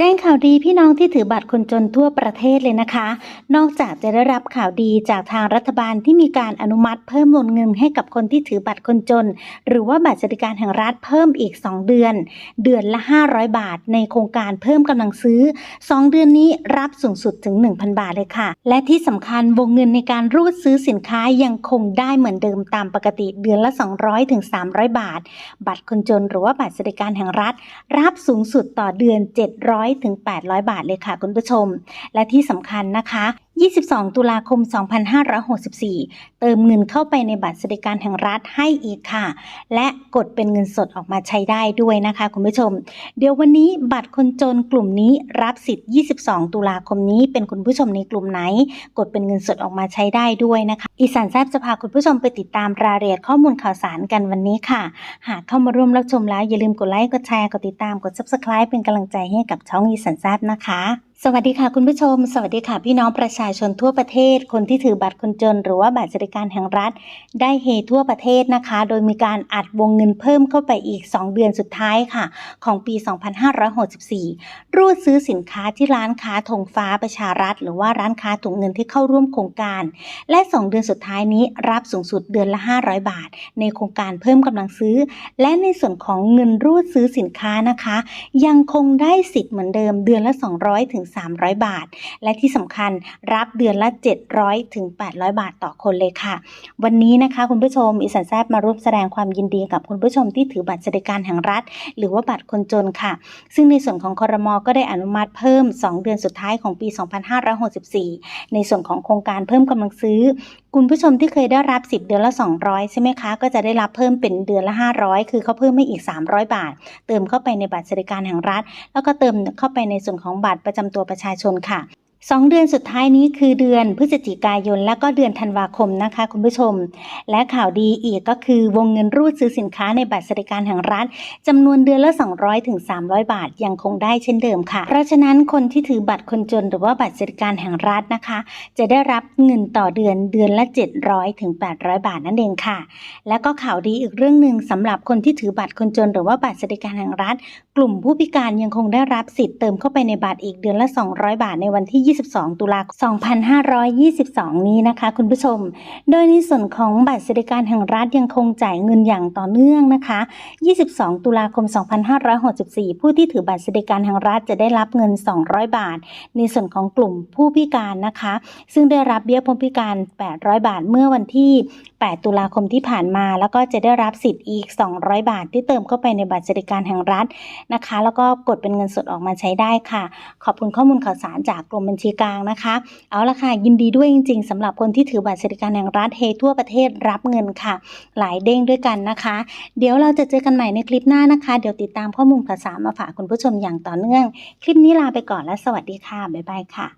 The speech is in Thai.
แจ้งข่าวดีพี่น้องที่ถือบัตรคนจนทั่วประเทศเลยนะคะ นอกจากจะได้รับข่าวดีจากทางรัฐบาลที่มีการอนุมัติเพิ่มวงเงินให้กับคนที่ถือบัตรคนจน หรือว่าบัตรสวัสดิการแห่งรัฐเพิ่มอีก 2 เดือน เดือนละ 500 บาท ในโครงการเพิ่มกำลังซื้อ 2 เดือนนี้รับสูงสุดถึง 1,000 บาทเลยค่ะ และที่สำคัญวงเงินในการรูดซื้อสินค้ายังคงได้เหมือนเดิมตามปกติเดือนละ 200ถึง300 บาท บัตรคนจน หรือว่าบัตรสวัสดิการแห่งรัฐ รับสูงสุดต่อเดือน 700ถึง800 บาทเลยค่ะคุณผู้ชม และที่สำคัญนะคะ 22 ตุลาคม 2564 เติมเงินเข้าไปในบัตรสวัสดิการแห่งรัฐให้อีกค่ะ และกดเป็นเงินสดออกมาใช้ได้ด้วยนะคะคุณผู้ชม เดี๋ยววันนี้บัตรคนจนกลุ่มนี้รับสิทธิ์ 22 ตุลาคมนี้เป็นคุณผู้ชมในกลุ่มไหน กดเป็นเงินสดออกมาใช้ได้ด้วยนะคะ อีสานแซบจะพาคุณผู้ชมไปติดตามรายละเอียดข้อมูลข่าวสารกันวันนี้ค่ะ หากเข้ามาร่วมรับชมแล้วอย่าลืมกดไลค์ กดแชร์ กดติดตาม กด subscribe เป็นกำลังใจให้กับช่องอีสันแซบนะคะ สวัสดีค่ะคุณผู้ชม สวัสดีค่ะพี่น้องประชาชนทั่วประเทศ คนที่ถือบัตรคนจน หรือว่าบัตรสวัสดิการแห่งรัฐ ได้เฮทั่วประเทศนะคะ โดยมีการอัดวงเงินเพิ่มเข้าไปอีก 2 เดือนสุดท้ายค่ะ ของปี 2564 รูดซื้อสินค้าที่ร้านค้าธงฟ้าประชารัฐ หรือว่าร้านค้าถุงเงินที่เข้าร่วมโครงการ และ 2 เดือนสุดท้ายนี้รับสูงสุดเดือนละ 500 บาท ในโครงการเพิ่มกำลังซื้อ และในส่วนของเงินรูดซื้อสินค้านะคะ ยังคงได้สิทธิ์เหมือนเดิมเดือนละ 200ถึง300 บาท และที่สำคัญรับเดือนละ 700ถึง800 บาทต่อคนเลยค่ะ วันนี้นะคะคุณผู้ชมอีสันแซบมาร่วมแสดงความยินดีกับคุณผู้ชมที่ถือบัตรสวัสดิการแห่งรัฐ หรือว่าบัตรคนจนค่ะ ซึ่งในส่วนของคอรมอก็ได้อนุมัติเพิ่ม 2 เดือนสุดท้ายของปี 2564 ในส่วนของโครงการเพิ่มกำลังซื้อคุณผู้ชมที่เคยได้รับ 10 เดือนละ 200 ใช่ไหมคะ ก็จะได้รับเพิ่มเป็นเดือนละ 500 คือเขาเพิ่มให้อีก 300 บาท เติมเข้าไปในบัตรสวัสดิการแห่งรัฐ แล้วก็เติมเข้าไปในส่วนของบัตรประจำตัวประชาชนค่ะ สองเดือนสุดท้ายนี้คือเดือนพฤศจิกายนและก็เดือนธันวาคมนะคะคุณผู้ชม และข่าวดีอีกก็คือวงเงินรูดซื้อสินค้าในบัตรสวัสดิการแห่งรัฐจำนวนเดือนละ 200ถึง300 บาทยังคงได้เช่นเดิมค่ะ เพราะฉะนั้นคนที่ถือบัตรคนจนหรือว่าบัตรสวัสดิการแห่งรัฐนะคะ จะได้รับเงินต่อเดือนเดือนละ 700ถึง800 บาทนั่นเองค่ะ แล้วก็ข่าวดีอีกเรื่องหนึ่งสำหรับคนที่ถือบัตรคนจน หรือว่าบัตรสวัสดิการแห่งรัฐ กลุ่มผู้พิการยังคงได้รับสิทธิ์เติมเข้าไปในบัตรอีกเดือนละ 200 บาทในวันที่22 ตุลาคม 2522 นี้นะคะ คุณผู้ชม โดยในส่วนของบัตรสวัสดิการแห่งรัฐยังคงจ่ายเงินอย่างต่อเนื่องนะคะ 22 ตุลาคม 2564 ผู้ที่ถือบัตรสวัสดิการแห่งรัฐจะได้รับเงิน 200 บาท ในส่วนของกลุ่มผู้พิการนะคะ ซึ่งได้รับเบี้ยผู้พิการ 800 บาทเมื่อวันที่ 8 ตุลาคมที่ผ่านมา แล้วก็จะได้รับสิทธิ์อีก 200 บาท ที่เติมเข้าไปในบัตรสวัสดิการแห่งรัฐนะคะ แล้วก็กดเป็นเงินสดออกมาใช้ได้ค่ะ ขอบคุณข้อมูลข่าวสารจากกรมบัญชีกลางนะคะ เอาละค่ะ ยินดีด้วยจริง ๆสำหรับคนที่ถือบัตรสวัสดิการแห่งรัฐเฮทั่วประเทศรับเงินค่ะ หลายเด้งด้วยกันนะคะ เดี๋ยวเราจะเจอกันใหม่ในคลิปหน้านะคะ เดี๋ยวติดตามข้อมูลภาษามาฝากคุณผู้ชมอย่างต่อเนื่อง คลิปนี้ลาไปก่อนและสวัสดีค่ะบ๊ายบายค่ะ